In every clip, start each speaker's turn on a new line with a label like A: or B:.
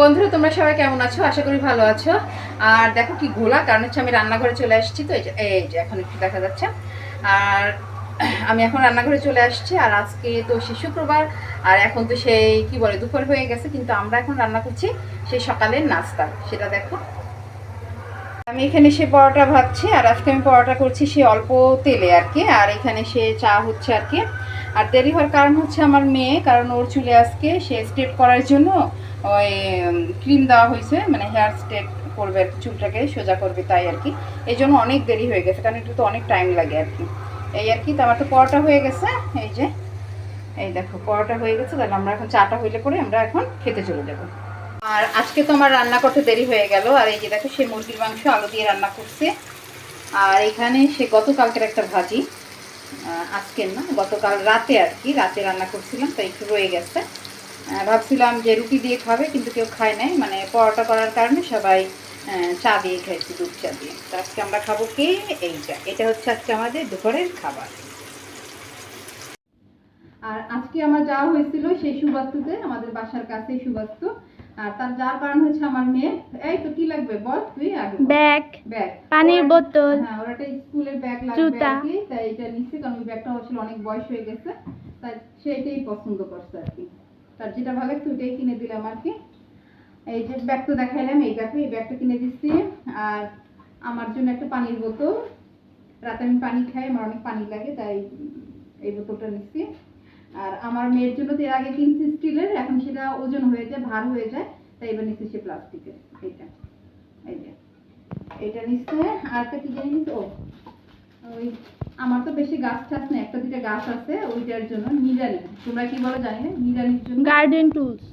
A: বন্ধুরা, তোমরা সবাই কেমন আছো? আশা করি ভালো আছো। আর দেখো কি ঘোলা, কারণ হচ্ছে আমি রান্নাঘরে চলে আসছি তো, এই যে এখন একটু দেখা যাচ্ছে। আর আমি এখন রান্নাঘরে চলে আসছি, আর আজকে তো সে শুক্রবার, আর এখন তো সেই, কি বলে, দুপুর হয়ে গেছে, কিন্তু আমরা এখন রান্না করছি সেই সকালের নাস্তা। সেটা দেখো। আমি এখানে সে পরোটা ভাবছি আর আজকে আমি পরোটা করছি সে অল্প তেলে আর কি, আর এখানে সে চা হচ্ছে আর কি। আর দেরি হওয়ার কারণ হচ্ছে আমার মেয়ে, কারণ ওর চুলে আজকে সে স্ট্রেট করার জন্য ওই ক্রিম দেওয়া হয়েছে মানে হেয়ার স্ট্রেট করবে আর কি, চুলটাকে সোজা করবে তাই আর কি। এই জন্য অনেক দেরি হয়ে গেছে কারণ একটু তো অনেক টাইম লাগে আর কি। এই আর কি তো আমার তো পরোটা হয়ে গেছে এই যে। এই দেখো পরোটা হয়ে গেছে তাহলে আমরা এখন চাটা হইলে পরে আমরা এখন খেতে চলে যাব। আর আজকে তো আমার রান্না করতে দেরি হয়ে গেল আর এই যে দেখো সে মুরগির মাংস আলু দিয়ে রান্না করছে। আর এখানে সে গতকালকের একটা ভাজি আজকের না গতকাল রাতে আর কি রাতে রান্না করছিলাম তাই একটু রয়ে গেছে। ভাবছিলাম যে রুটি দিয়ে খাবে কিন্তু কেউ খায় নাই। মানে পরোটা করার কারণে সবাই চা দিয়ে খাইছি দুধ চা দিয়ে। তো আজকে আমরা খাব কি? এইটা। এটা হচ্ছে আজকে আমাদের দুপুরের খাবার। আর আজকে আমার যাওয়া হয়েছিল সেই সুবাস্তুতে আমাদের বাসার কাছেই সুবাস্তু। আর তার যাওয়ার কারণ হচ্ছে আমার মেয়ে। এই তো কি লাগবে বল তুই আগে।
B: Bag
A: bag.
B: পানির বোতল
A: হ্যাঁ ওর একটা স্কুলের ব্যাগ লাগবে। আর কি। তাই এটা নিচ্ছে কারণ ওই ব্যাগটা আসলে অনেক বয়স হয়ে গেছে। তাই সে এটাই পছন্দ করছে আর কি। তার যেটা ভালো লাগছে ওইটাই কিনে দিলাম আর কি এই যে ব্যাগ তো দেখাইলাম, এই ব্যাগটা এই ব্যাগটা কিনে দিচ্ছি। আর আমার জন্য একটা পানির বোতল। রাতে আমি পানি খাই, আমার অনেক পানি লাগে, তাই এই বোতলটা নিচ্ছি। আর আমার মেয়ের জন্য তো এর আগে কিনছি স্টিলের, এখন সেটা ওজন হয়ে যায়, ভার হয়ে যায়, তাই এবার নিচ্ছি সে প্লাস্টিকের। এইটা, এই যে এটা নিচ্ছে। আর একটা কি জানি, ও, ওই আমার তো বেশি গাছ টাছ নেই একটা দুইটা গাছ আছে ওইটার জন্য নিরানি তোমরা কি বলো জানি না নিরানির জন্য?
B: Garden tools.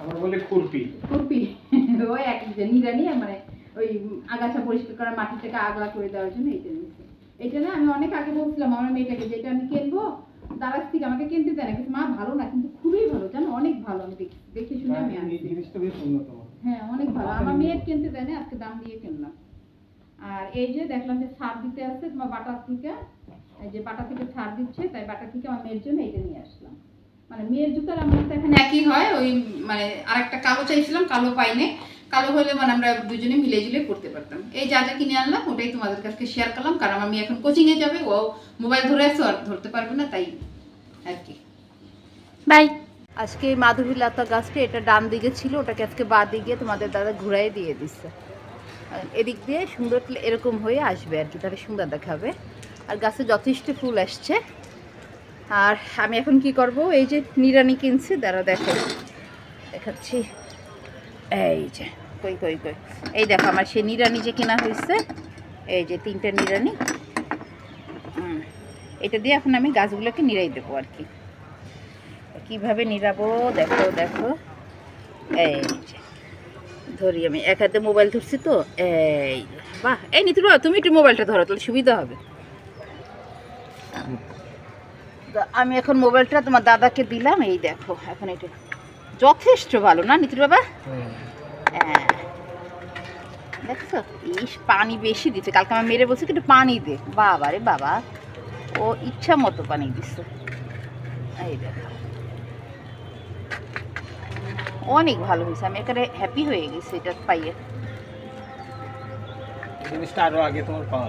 C: আমরা বলি খুরপি।
A: খুরপি। ওই এক যে মানে ওই আগাছা পরিষ্কার করা মাটিটাকে আগলা করে দেওয়ার জন্য এইটা নিচ্ছে এটা না আমি অনেক আগে বলছিলাম আমার মেয়েটাকে যে এটা আমি কিনবো দাদার থেকে আমাকে কিনতে দেয় না। কিন্তু মা ভালো না কিন্তু খুবই ভালো জানো? অনেক ভালো আমি দেখি দেখে শুনে আমি
C: জিনিসটা বেশ উন্নত।
A: হ্যাঁ অনেক ভালো। আমার মেয়ের কিনতে দেয় না আজকে দাম দিয়ে কিনলাম। আর এই যে দেখলাম যে ছাড় দিতে আছে তোমার বাটার থেকে এই যে বাটা থেকে ছাড় দিচ্ছে তাই বাটা থেকে আমার মেয়ের জন্য এটা নিয়ে আসলাম। মানে মেয়ের জুতার আমার তো এখানে একই হয় ওই মানে আরেকটা কালো চাইছিলাম কালো পাইনি। কালো হলে মানে আমরা দুজনে মিলে ঝুলে করতে পারতাম। এই যা যা কিনে আনলাম ওটাই তোমাদের কাছে শেয়ার করলাম কারণ আমার মেয়ে এখন কোচিংয়ে যাবে ও মোবাইল ধরে আসো আর ধরতে পারবে না তাই আর কি।
B: বাই
A: আজকে এই মাধুরী লতা গাছটা এটা ডান দিকে ছিল ওটাকে আজকে বা দিকে তোমাদের দাদা ঘুরাই দিয়ে দিচ্ছে। এদিক দিয়ে সুন্দর এরকম হয়ে আসবে আর কি তাহলে সুন্দর দেখাবে। আর গাছে যথেষ্ট ফুল আসছে। আর আমি এখন কি করব? এই যে নিরানি কিনছি, দাঁড়া দেখো দেখাচ্ছি। এই যে, কই কই কই? এই দেখো, আমার সেই নিরানি যে কেনা হয়েছে, এই যে তিনটা নিরানি এটা দিয়ে এখন আমি গাছগুলোকে নিরাই দেবো আর কি। কীভাবে নিরাবো দেখো দেখো। এই যে ধরি আমি, এক হাতে মোবাইল ধরছি তো, এই, বাহ, এই নিতুর তুমি একটু মোবাইলটা ধরো, তাহলে সুবিধা হবে। আমি এখন মোবাইলটা তোমার দাদাকে দিলাম, এই দেখো, এখন এটা যথেষ্ট ভালো, না নিতুর বাবা? হ্যাঁ। দেখছ? ইস, পানি বেশি দিচ্ছে, কালকে আমার মেরে বলছে একটু পানি দে। বাবা রে বাবা, ও ইচ্ছা মতো পানি দিচ্ছে। এই দেখো। অনেক ভালো হয়েছে। আমি এখানে হ্যাপি হয়ে গেছি এটা পাইয়ে।
C: জিনিসটা আরও আগে তোমার পাওয়া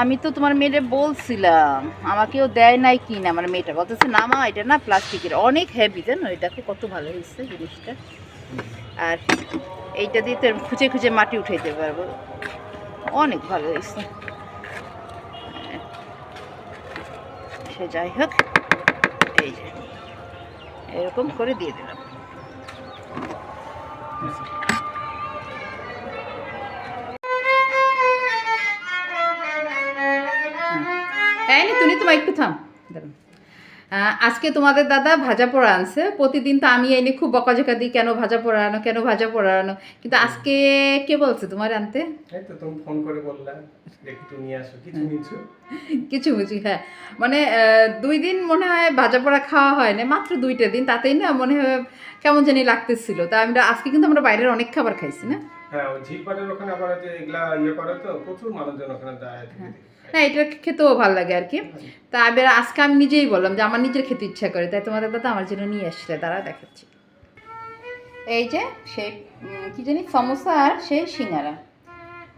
A: আমি তো তোমার মেয়েরে বলছিলাম আমাকেও দেয় নাই কি না? আমার মেয়েটা বলতেছে না মা এটা না প্লাস্টিকের। অনেক হেভি জানো? এটাকে কত ভালো হয়েছে জিনিসটা। আর এইটা দিয়ে তো খুঁজে খুঁজে মাটি উঠাইতে পারব। অনেক ভালো হয়েছে। সে যাই হোক এই যে এরকম করে দিয়ে দিলাম। এই নি, তুমি তোমার একটু থাম দাঁড়াও। আহ, আজকে তোমাদের দাদা ভাজা পোড়া আনছে। প্রতিদিন তো আমি এনে খুব বকাঝকা দিই কেন ভাজা পোড়া আনো কেন ভাজা পোড়া আনো। কিন্তু আজকে কে বলছে তোমার আনতে?
C: তুমি ফোন করে কিছু
A: বুঝি হ্যাঁ। মানে দুই দিন মনে হয় ভাজা পোড়া খাওয়া হয় না মাত্র দুইটা দিন। তাতেই না মনে হয় কেমন জানি লাগতেছিল। তা আমরা আজকে কিন্তু আমরা বাইরের অনেক খাবার খাইছি না?
C: হ্যাঁ ওখানে আবার যে এগুলা ইয়ে করে তো প্রচুর মানুষজন ওখানে যায়।
A: না এটা খেতেও ভালো লাগে আর কি তা এবার আজকে আমি নিজেই বললাম যে আমার নিজের খেতে ইচ্ছা করে তাই তোমাদের দাদা আমার জন্য নিয়ে আসলে তারা দেখাচ্ছি। এই যে সেই কি জানি সমোসা আর সেই সিঙ্গারা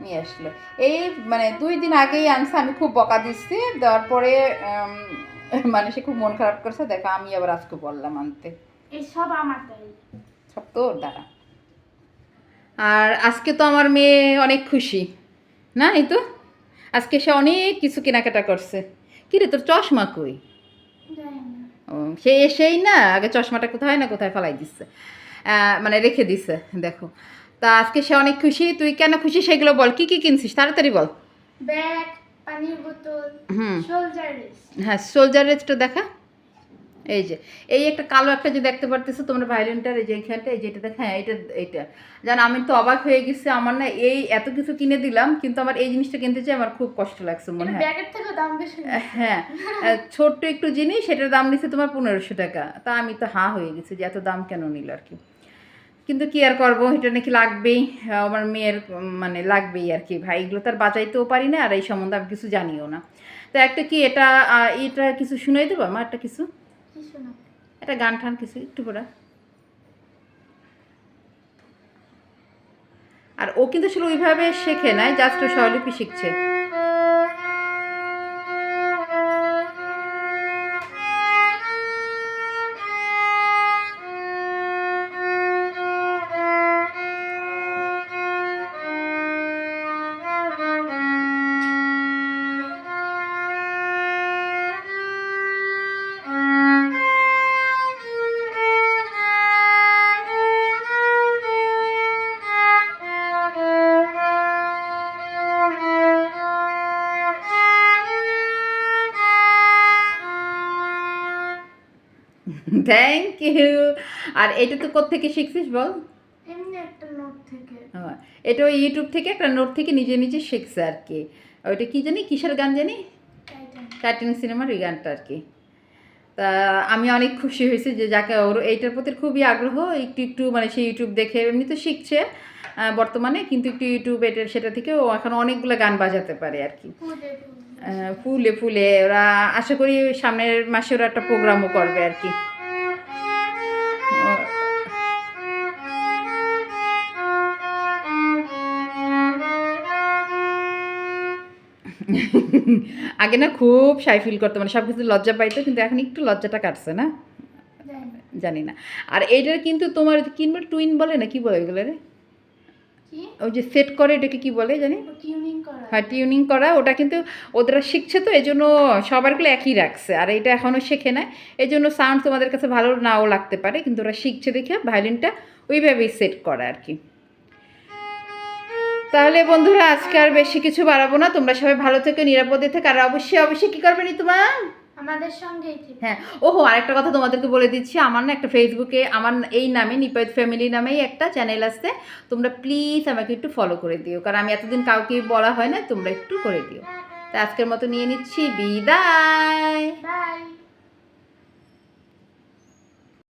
A: নিয়ে আসলো। এই মানে দুই দিন আগেই আনছে আমি খুব বকা দিচ্ছি দেওয়ার পরে মানে সে খুব মন খারাপ করছে দেখো আমি আবার আজকে বললাম আনতে।
B: সব আমার
A: সব তোর দ্বারা আর আজকে তো আমার মেয়ে অনেক খুশি না এই তো? আজকে সে অনেক কিছু কেনাকাটা করছে। কিরে তোর চশমা কই? ও, সে এসেই না আগে চশমাটা কোথায় না কোথায় ফেলাই দিচ্ছে মানে রেখে দিছে দেখো। তা আজকে সে অনেক খুশি তুই কেন খুশি সেগুলো বল কি কি কিনছিস? তাড়াতাড়ি বল।
B: ব্যাগ পানির বোতল
A: হুম।
B: সোলজার রেস
A: হ্যাঁ সোলজার রেস্টটা দেখা। এই যে এই একটা কালো একটা যে দেখতে পারতেছো তোমরা ভায়োলিনটার এই যে এইখানটা এই যে এটা দেখা হ্যাঁ এটা এইটা। জান আমি তো অবাক হয়ে গেছি আমার না এই এত কিছু কিনে দিলাম কিন্তু আমার এই জিনিসটা কিনতে চাই আমার খুব কষ্ট লাগছে মনে হয়।
B: দাম বেশি
A: হ্যাঁ ছোট্ট একটু জিনিস সেটার দাম নিচ্ছে তোমার পনেরোশো টাকা। তা আমি তো হা হয়ে গেছি যে এত দাম কেন নিল আর কি। কিন্তু কি আর করব এটা নাকি লাগবেই আমার মেয়ের মানে লাগবেই আর কি। ভাই এগুলো তার বাঁচাইতেও পারি না আর এই সম্বন্ধে আমি কিছু জানিও না। তো একটা কি এটা এটা কিছু শুনাই দেবো আমার একটা কিছু? একটা গান ঠান কিছু, একটু করে আর ও কিন্তু আসলে ওইভাবে শেখে নাই জাস্ট স্বরলিপি শিখছে। থ্যাংক ইউ আর এটা তো কোত্থেকে শিখছিস বল? হ্যাঁ, এটা ওই ইউটিউব থেকে একটা নোট থেকে নিজে নিজে শিখছে আর কি। ওইটা কি জানি? কিসের গান জানি?
B: টাইটানিক
A: সিনেমার ওই গানটা আর কি। তা আমি অনেক খুশি হয়েছি যে যাকে ওর এইটার প্রতি খুবই আগ্রহ একটু একটু মানে সে ইউটিউব দেখে এমনি তো শিখছে বর্তমানে কিন্তু একটু ইউটিউব এটা সেটা থেকে ও এখন অনেকগুলো গান বাজাতে পারে আর কি।
B: ফুলে ফুলে
A: ফুলে ফুলে ওরা আশা করি সামনের মাসে ওরা একটা প্রোগ্রামও করবে আর কি। আগে না খুব সাই ফিল করতো মানে সব কিছু লজ্জা পাইতো কিন্তু এখন একটু লজ্জাটা কাটছে না?
B: জানি না।
A: আর এইটার কিন্তু তোমার কিনবে? টুইন বলে না কি বলে ওইগুলো রে ওই যে সেট করে এটাকে কি বলে জানি? হ্যাঁ টিউনিং করা। ওটা কিন্তু ওদের শিখছে তো এই জন্য সবারগুলো একই রাখছে। আর এটা এখনও শেখে না এই জন্য সাউন্ড তোমাদের কাছে ভালো নাও লাগতে পারে কিন্তু ওরা শিখছে দেখে ভায়োলিনটা ওইভাবেই সেট করা আর কি। তাহলে বন্ধুরা আজকে আর বেশি কিছু বাড়াবো না। তোমরা সবাই ভালো থেকে নিরাপদে থেকে। আর অবশ্যই অবশ্যই কী করবে নি তোমার
B: আমাদের সঙ্গেই
A: হ্যাঁ। ওহো আরেকটা কথা তোমাদেরকে বলে দিচ্ছি। আমার না একটা ফেসবুকে আমার এই নামে নিপায়ত ফ্যামিলি নামেই একটা চ্যানেল আছে। তোমরা প্লিজ আমাকে একটু ফলো করে দিও। কারণ আমি এতদিন কাউকে বলা হয় না তোমরা একটু করে দিও। তা আজকের মতো নিয়ে নিচ্ছি। বিদায়।
B: বাই